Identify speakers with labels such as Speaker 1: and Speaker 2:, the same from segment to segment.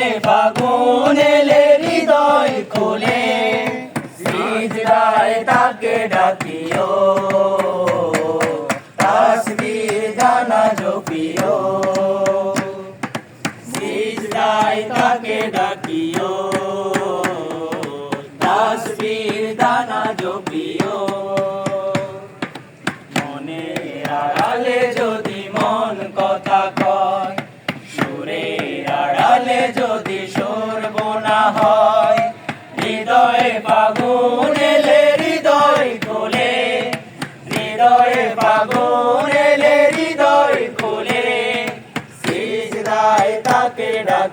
Speaker 1: হৃদয়ে ফাগুন এলে হৃদয় খুলে। সিজদায় তাকে ডাকিও। তাসবির গানা জপিও। সিজদায় তাকে ডাকিও। তাসবির দানা জপিও।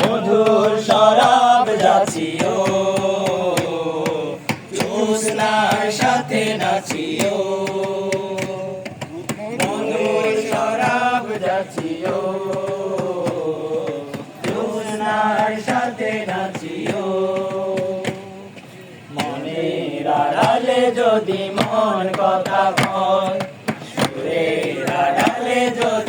Speaker 1: মধুর শরাব যাচিও। জ্যোৎস্নার সাথে নাচিও। মধুর শরাব যাচিও। জ্যোৎস্নার সাথে নাচিও। মনের আড়ালে যদি মন কথা কয়, সুরের আড়ালে যদি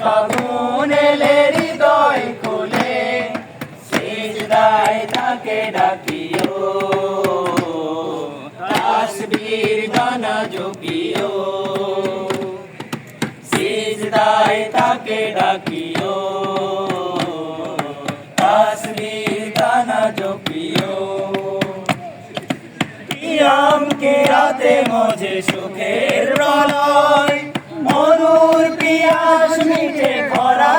Speaker 1: ফাগুন এলে হৃদয় খোলে সিজদায় তাকে ডাকিও তাসবীর গানা জপিও সিজদায় তাকে ডাকিও তাসবীর গানা জপিও কিয়াম কে রাতে মজে সুখের প্রলয়? মনুর পিয়াস মিটে খরা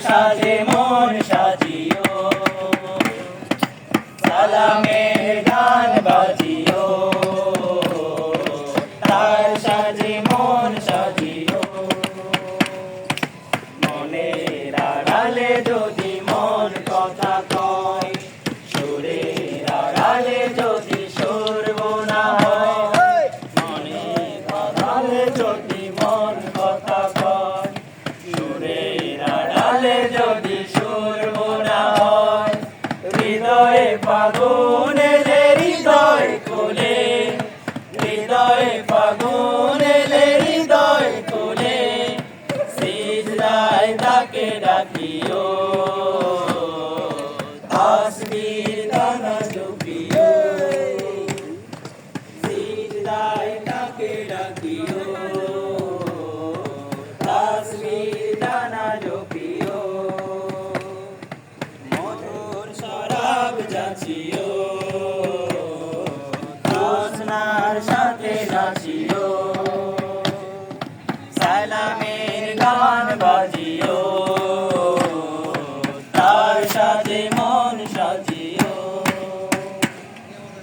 Speaker 1: সাজে থাকিও তাসবির দানা জুপিও সিজদায় তাকে ডাকিও। তাসবির দানা জুপিও মধুর শরাব যাচিও। তসনার সাথে যাচিও সালামের গান বাজিও।